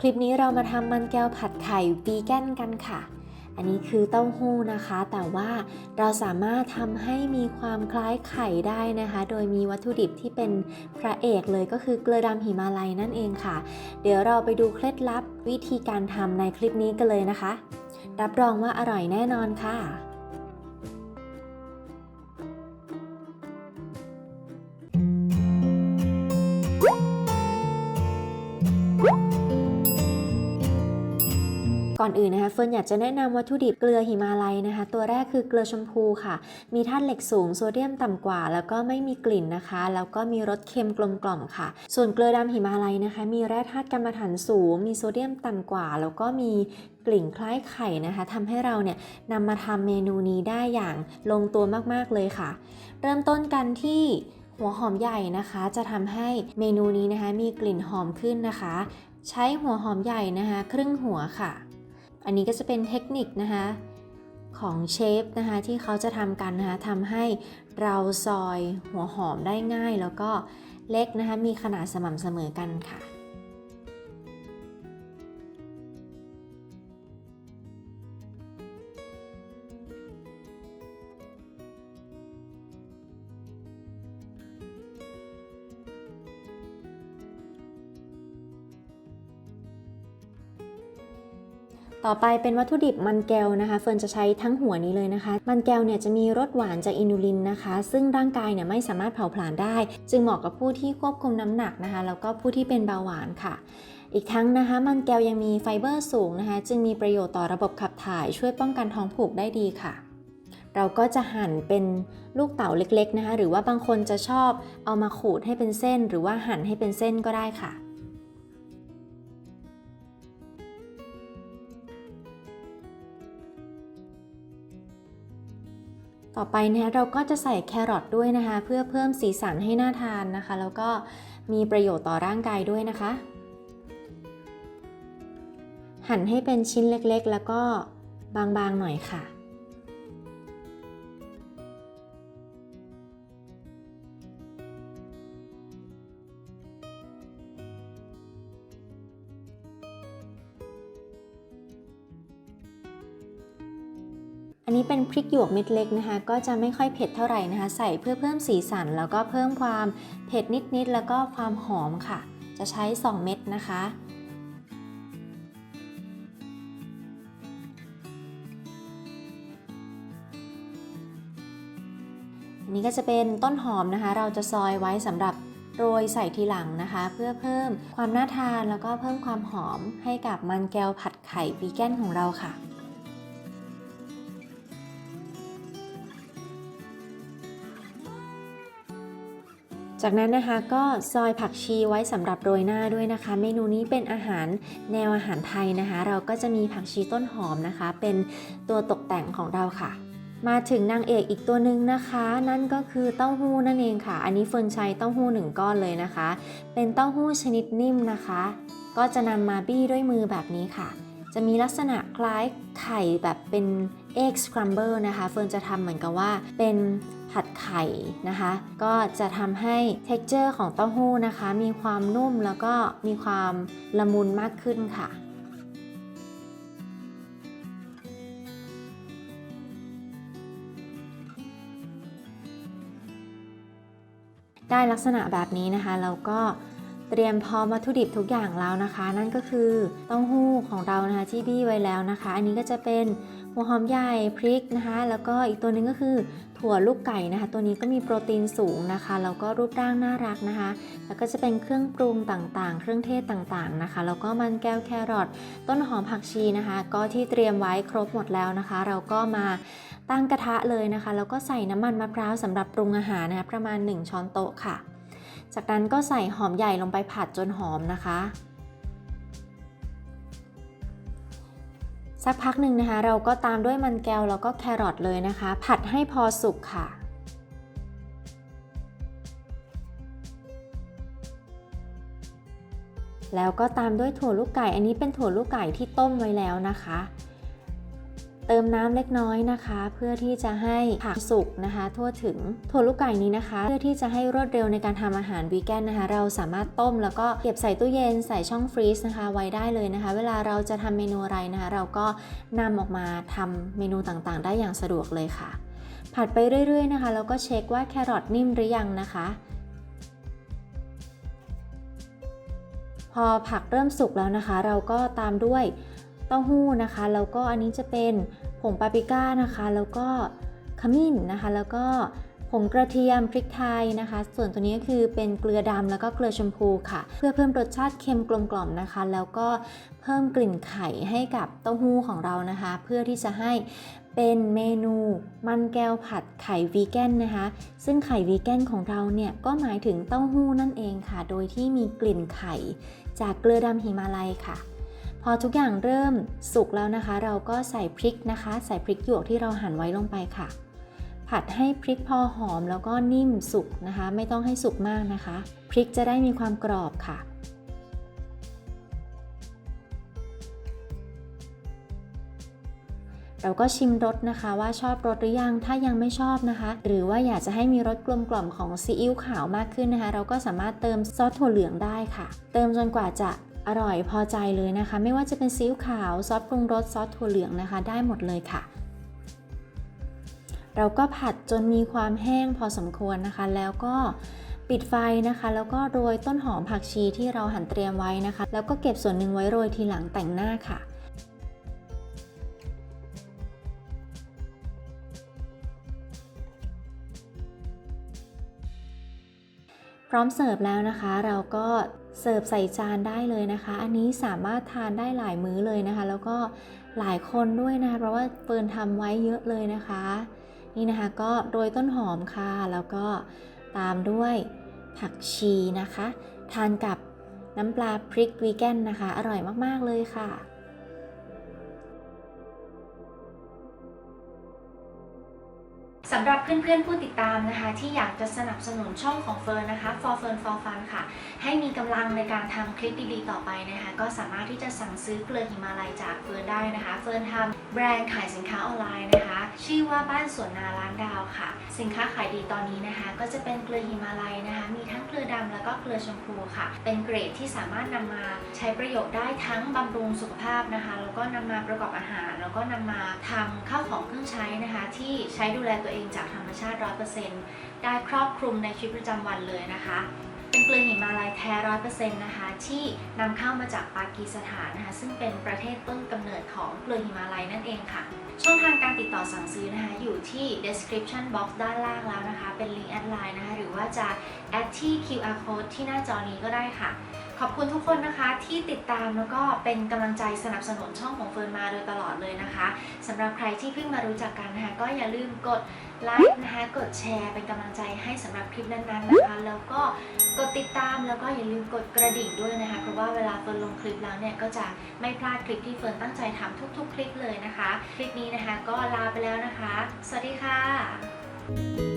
คลิปนี้เรามาทำมันแก้วผัดไข่วีแกนกันค่ะ อันนี้คือเต้าหู้นะคะ แต่ว่าเราสามารถทำให้มีความคล้ายไข่ได้นะคะ โดยมีวัตถุดิบที่เป็นพระเอกเลยก็คือเกลือดำหิมาลัยนั่นเองค่ะ เดี๋ยวเราไปดูเคล็ดลับวิธีการทำในคลิปนี้กันเลยนะคะ รับรองว่าอร่อยแน่นอนค่ะ ก่อนอื่นนะคะเฟิร์นอยากจะแนะนำวัตถุดิบเกลือหิมาลัยนะคะ ตัวแรกคือเกลือชมพูค่ะ มีธาตุเหล็กสูงโซเดียมต่ำกว่า แล้วก็ไม่มีกลิ่นนะคะ แล้วก็มีรสเค็มกลมกล่อมค่ะ ส่วนเกลือดำหิมาลัยนะคะ มีแร่ธาตุกรรมฐานสูง มีโซเดียมต่ำกว่า แล้วก็มีกลิ่นคล้ายไข่นะคะทำให้เราเนี่ยนำมาทำเมนูนี้ได้อย่างลงตัวมากๆเลยค่ะ เริ่มต้นกันที่หัวหอมใหญ่นะคะ จะทำให้เมนูนี้นะคะ มีกลิ่นหอมขึ้นนะคะ ใช้หัวหอมใหญ่นะคะ ครึ่งหัวค่ะ อันนี้ก็จะเป็นเทคนิคนะคะของเชฟนะคะที่เขาจะทำกันนะคะทำให้เราซอยหัวหอมได้ง่ายแล้วก็เล็กนะคะมีขนาดสม่ำเสมอกันค่ะ ต่อไปเป็นวัตถุดิบมันแก้วนะคะ เฟิร์นจะใช้ทั้งหัวนี้เลยนะคะ มันแก้วเนี่ยจะมีรสหวานจากอินูลินนะคะ ซึ่งร่างกายเนี่ยไม่สามารถเผาผลาญได้ จึงเหมาะกับผู้ที่ควบคุมน้ำหนักนะคะ แล้วก็ผู้ที่เป็นเบาหวานค่ะอีกทั้งนะคะมันแก้วยังมีไฟเบอร์สูงนะคะ จึงมีประโยชน์ต่อระบบขับถ่ายช่วยป้องกันท้องผูกได้ดีค่ะ เราก็จะหั่นเป็นลูกเต๋าเล็กๆนะคะ หรือว่าบางคนจะชอบเอามาขูดให้เป็นเส้น หรือว่าหั่นให้เป็นเส้นก็ได้ค่ะ ต่อไปนะคะเราก็จะใส่แครอทด้วยนะคะ เพื่อเพิ่มสีสันให้น่าทานนะคะ แล้วก็มีประโยชน์ต่อร่างกายด้วยนะคะ หั่นให้เป็นชิ้นเล็กๆ แล้วก็บางๆหน่อยค่ะ อันนี้เป็นพริกหยวกเม็ดเล็กนะคะ ก็จะไม่ค่อยเผ็ดเท่าไหร่นะคะ ใส่เพื่อเพิ่มสีสัน แล้วก็เพิ่มความเผ็ดนิดๆแล้วก็ความหอมค่ะ จะใช้ 2 เม็ดนะคะอันนี้ก็จะเป็นต้นหอมนะคะ เราจะซอยไว้สำหรับโรยใส่ทีหลังนะคะ เพื่อเพิ่มความน่าทานแล้วก็เพิ่มความหอมให้กับมันแก้วผัดไข่วีแกนของเราค่ะ จากนั้นนะคะก็ซอยผักชีไว้สำหรับโรยหน้าด้วยนะคะ เมนูนี้เป็นอาหารแนวอาหารไทยนะคะ เราก็จะมีผักชีต้นหอมนะคะ เป็นตัวตกแต่งของเราค่ะ มาถึงนางเอกอีกตัวหนึ่งนะคะ นั่นก็คือเต้าหู้นั่นเองค่ะ อันนี้เฟิร์นใช้เต้าหู้หนึ่งก้อนเลยนะคะ เป็นเต้าหู้ชนิดนิ่มนะคะ ก็จะนำมาบี้ด้วยมือแบบนี้ค่ะ จะมีลักษณะคล้ายไข่แบบเป็น egg scramble นะคะ เฟิร์นจะทำเหมือนกับว่าเป็น ผัดไข่นะคะ ก็จะทำให้ texture ของเต้าหู้นะคะ มีความนุ่มแล้วก็มีความละมุนมากขึ้นค่ะได้ลักษณะแบบนี้นะคะ เราก็ เตรียมพร้อมวัตถุดิบทุกอย่างแล้วนะคะ นั่นก็คือเต้าหู้ของเรานะคะที่บี้ไว้แล้วนะคะ อันนี้ก็จะเป็นหัวหอมใหญ่พริกนะคะ แล้วก็อีกตัวหนึงก็คือถั่วลูกไก่นะคะ ตัวนี้ก็มีโปรตีนสูงนะคะแล้วก็รูปร่างน่ารักนะคะ แล้วก็จะเป็นเครื่องปรุงต่างๆ เครื่องเทศต่างๆนะคะ แล้วก็มันแก้วแครอทต้นหอมผักชีนะคะ ก็ที่เตรียมไว้ครบหมดแล้วนะคะ เราก็มาตั้งกระทะเลยนะคะ แล้วก็ใส่น้ำมันมะพร้าวสำหรับปรุงอาหารนะคะประมาณ 1 ช้อนโต๊ะค่ะ จากนั้นก็ใส่หอมใหญ่ลงไปผัดจนหอมนะคะ สักพักหนึ่งนะคะ เราก็ตามด้วยมันแก้วแล้วก็แครอทเลยนะคะ ผัดให้พอสุกค่ะแล้วก็ตามด้วยถั่วลูกไก่ อันนี้เป็นถั่วลูกไก่ที่ต้มไว้แล้วนะคะ เติมน้ำเล็กน้อยนะคะ เพื่อที่จะให้ผักสุกนะคะ ทั่วถึงถั่วลูกไก่นี้นะคะ เพื่อที่จะให้รวดเร็วในการทำอาหารวีแกนนะคะ เราสามารถต้มแล้วก็เก็บใส่ตู้เย็นใส่ช่องฟรีซนะคะ ไว้ได้เลยนะคะ เวลาเราจะทำเมนูอะไรนะคะ เราก็นำออกมาทำเมนูต่างๆ ได้อย่างสะดวกเลยค่ะ ผัดไปเรื่อย ๆนะคะแล้วก็เช็คว่าแครอทนิ่มหรือยังนะคะพอผักเริ่มสุกแล้วนะคะ เราก็ตามด้วย เต้าหู้นะคะ แล้วก็อันนี้จะเป็นผงปาปริก้านะคะ แล้วก็ขมิ้นนะคะ แล้วก็ผงกระเทียมพริกไทยนะคะ ส่วนตัวนี้ก็คือเป็นเกลือดำแล้วก็เกลือชมพูค่ะ เพื่อเพิ่มรสชาติเค็มกลมกล่อมนะคะ แล้วก็เพิ่มกลิ่นไข่ให้กับเต้าหู้ของเรานะคะ เพื่อที่จะให้เป็นเมนูมันแก้วผัดไข่วีแกนนะคะ ซึ่งไข่วีแกนของเราเนี่ยก็หมายถึงเต้าหู้นั่นเองค่ะ โดยที่มีกลิ่นไข่ จากเกลือดำหิมาลัยค่ะ พอทุกอย่างเริ่มสุกแล้วนะคะ เราก็ใส่พริกนะคะ ใส่พริกหยวกที่เราหั่นไว้ลงไปค่ะ ผัดให้พริกพอหอมแล้วก็นิ่มสุกนะคะ ไม่ต้องให้สุกมากนะคะ พริกจะได้มีความกรอบค่ะเราก็ชิมรสนะคะว่าชอบรสหรือยังถ้ายังไม่ชอบนะคะ หรือว่าอยากจะให้มีรสกลมกล่อมของซีอิ๊วขาวมากขึ้นนะคะ เราก็สามารถเติมซอสถั่วเหลืองได้ค่ะ เติมจนกว่าจะ อร่อยพอใจเลยนะคะ ไม่ว่าจะเป็นซีอิ๊วขาวซอสปรุงรสซอสถั่วเหลืองนะคะ ได้หมดเลยค่ะ เราก็ผัดจนมีความแห้งพอสมควรนะคะ แล้วก็ปิดไฟนะคะ แล้วก็โรยต้นหอมผักชีที่เราหั่นเตรียมไว้นะคะ แล้วก็เก็บส่วนหนึ่งไว้โรยทีหลังแต่งหน้าค่ะ ร้อมเสิร์ฟแล้วนะคะ เราก็เสิร์ฟใส่จานได้เลยนะคะ อันนี้สามารถทานได้หลายมื้อเลยนะคะ แล้วก็หลายคนด้วยนะคะเพราะว่าเฟิร์นทำไว้เยอะเลยนะคะ นี่นะคะก็โรยต้นหอมค่ะ แล้วก็ตามด้วยผักชีนะคะ ทานกับน้ำปลาพริกวีแกนนะคะ อร่อยมาก ๆ เลยค่ะ สำหรับเพื่อนๆผู้ติดตามนะคะ ที่อยากจะสนับสนุนช่องของเฟิร์นนะคะ For Fern for Fun ค่ะ ให้มีกำลังในการทำคลิปดีๆต่อไปนะคะ ก็สามารถที่จะสั่งซื้อเกลือหิมาลัยจากเฟิร์นได้นะคะ เฟิร์นทำแบรนด์ขายสินค้าออนไลน์นะคะ ชื่อว่าบ้านสวนนาล้านดาวค่ะ สินค้าขายดีตอนนี้นะคะ ก็จะเป็นเกลือหิมาลัยนะคะ มีทั้ง ลือดำแล้วก็เกลือชมพูค่ะ เป็นเกรดที่สามารถนำมาใช้ประโยชน์ได้ทั้งบำรุงสุขภาพนะคะ แล้วก็นำมาประกอบอาหาร แล้วก็นำมาทำข้าวของเครื่องใช้นะคะ ที่ใช้ดูแลตัวเองจากธรรมชาติ 100%ได้ครอบคลุมในชีวิตประจำวันเลยนะคะ เป็นเกลือหิมาลัยแท้100%นะคะที่นำเข้ามาจากปากีสถานนะคะซึ่งเป็นประเทศต้นกำเนิดของเกลือหิมาลัยนั่นเองค่ะ ช่องทางการติดต่อสั่งซื้อนะคะอยู่ที่ description box ด้านล่างแล้วนะคะ เป็นลิงก์แอดไลน์นะคะหรือว่าจะแอดที่ QR code ที่หน้าจอนี้ก็ได้ค่ะ ขอบคุณทุกคนนะคะที่ติดตามแล้วก็เป็นกำลังใจสนับสนุนช่องของเฟิร์นมาโดยตลอดเลยนะคะสำหรับใครที่เพิ่งมารู้จักกันนะคะก็อย่าลืมกด ไลค์นะคะ กดแชร์เป็นกำลังใจให้สำหรับคลิปนั้นๆนะคะ แล้วก็กดติดตามแล้วก็อย่าลืมกดกระดิ่งด้วยนะคะ เพราะว่าเวลาเฟิร์นลงคลิปแล้วเนี่ยก็จะไม่พลาดคลิปที่เฟิร์นตั้งใจทำทุก ๆ คลิปเลยนะคะ คลิปนี้นะคะก็ลาไปแล้วนะคะ สวัสดีค่ะ